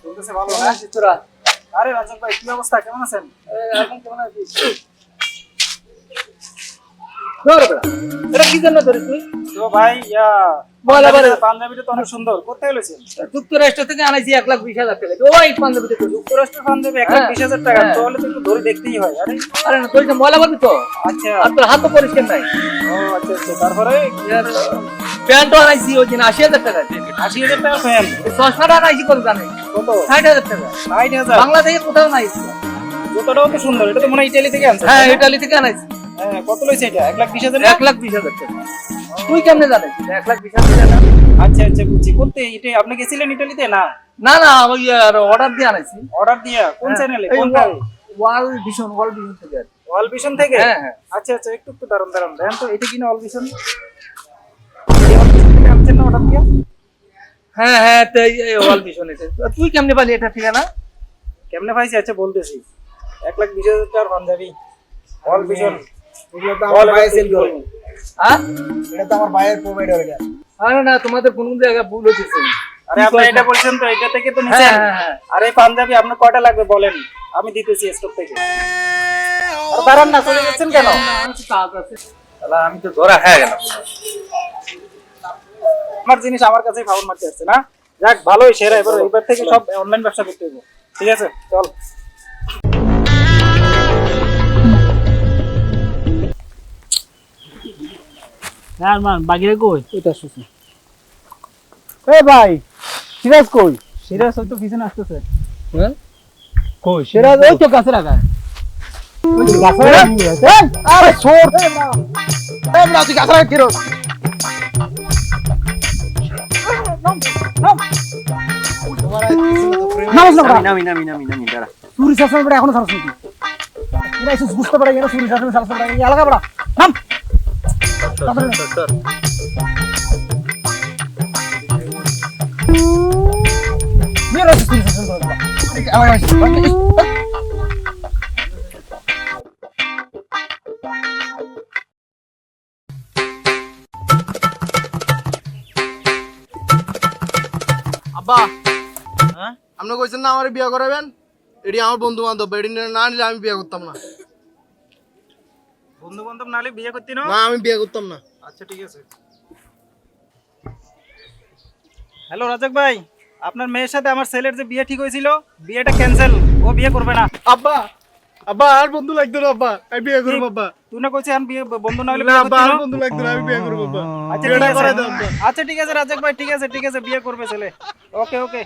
চলতেছে ভালো না? আরে রাজক ভাই কি অবস্থা কেমন আছেন এটা কি জন্য ধরিস তুই তো ভাই ইয়া বল আবার। পাঞ্জাবিটা- পাঞ্জাবিটা তো অনেক সুন্দর কোথায় যুক্তরাষ্ট্র থেকে আনাইছি এক লাখ বিশ হাজার টাকা। ওই যুক্তরাষ্ট্র পাঞ্জাবি এক লাখ হ্যাঁ, বিশ হাজার টাকা হ্যাঁ। তাহলে তো একটু ধরে দেখতেই হয়। আরে আরে না তুই ময়লা পাবি তো। আচ্ছা। আর তোর হাতও পরিষ্কার নাই। ও আচ্ছা আচ্ছা। তারপরে? প্যান্টও আনাইছি ওই দিন আশি হাজার টাকা। আশি হাজার টাকা ফ্যান চশমাটা আনাইছি কত ষাট হাজার টাকা। ষাট হাজার? বাংলাদেশে কোথাও নাই। জুতোটাও তো সুন্দর এটা তো মনে হয় ইটালি থেকে আনছে হ্যাঁ ইটালি থেকে আনাইছি। হ্যাঁ কত লইছে এটা? এক লাখ বিশ হাজার এক লাখ বিশ হাজার টাকা। তুই কেমনে জানিস? এক লাখ বিশ হাজার টাকা। আচ্ছা আচ্ছা বুঝছি। করতে এটা আপনি গেছিলেন ইটালিতে না? না না ওই অর্ডার দিয়ে আনাইছি। অর্ডার দিয়া? কোন চ্যানেলে কোন ওয়াল ভিশন ওয়াল ভিশন থেকে। অল ভিশন থেকে? হ্যাঁ, হ্যাঁ। আচ্ছা আচ্ছা একটু একটু দাঁড়ান দাঁড়ান। দেখেন তো এটা কিনা অল ভিশন অর্ডার দিয়া হ্যাঁ হ্যাঁ তো এই ওয়াল এটা তুই কেমনে পালি এটা ঠিকানা? কেমনে পাইছি? আচ্ছা বলতেছি। এক লাখ বিশ হাজার টাকার পাঞ্জাবি। অল ভিশন এগুলো তো আমার ভাই সেল করে হ্যাঁ? এটা তো আমার ভাইয়ের প্রোভাইডার এটা আরে না তোমাদের কোন কোন ভুল হচ্ছে আরে আপনি এটা বলছেন তো এটা থেকে তো হ্যাঁ হ্যাঁ হ্যাঁ। আরে পাঞ্জাবি আপনার কয়টা লাগবে বলেন? আমি দিতেছি স্টক থেকে। আর দাঁড়ান না চলে যাচ্ছেন কেন? আমি তো ধরা হয়ে গেলাম। আমার জিনিস আমার কাছেই ফাউল মারতে আসছে না? যাক ভালোই সেরা। এবার এবার থেকে সব অনলাইন ব্যবসা করতে হবে ঠিক আছে? চল। আর মান বাকিরা কই? এটা শুছি এই ভাই সিরাজ কই? সিরিয়াস হয়তো পিছনে আসতেছে। হ্যাঁ? কই? সিরাজ ওই তো কাছে রাখা আরে ছোট না তুই কাছে রাখ কিরো নামি নামি নামি নামি দাঁড়া চুরি শাসন করে এখনো সারস নাকি এরা এসে বুঝতে পারে এরা চুরি শাসন শাসন করে এই এলাকা বড়া নাম মেয়েরা এসে চুরি শাসন করে আমার আব্বা আপনি কইছেন না আমার বিয়ে করাবেন? এটি আমার বন্ধু বান্ধব এটি না নিলে আমি বিয়ে করতাম না। বন্ধু বান্ধব নালে বিয়ে করতে না? না আমি বিয়ে করতাম না। আচ্ছা ঠিক আছে। হ্যালো রাজাক ভাই আপনার মেয়ের সাথে আমার ছেলের যে বিয়ে ঠিক হয়েছিল বিয়েটা ক্যান্সেল ও বিয়ে করবে না। আব্বা আব্বা আর বন্ধু লাগতো না আব্বা। আমি বিয়ে করব আব্বা। তুই না কইছিস আমি বিয়ে বন্ধু না হলে না আব্বা আর বন্ধু লাগতো না আমি বিয়ে করব আব্বা। আচ্ছা ঠিক আছে। আচ্ছা ঠিক আছে রাজাক ভাই ঠিক আছে ঠিক আছে বিয়ে করবে ছেলে। ওকে ওকে।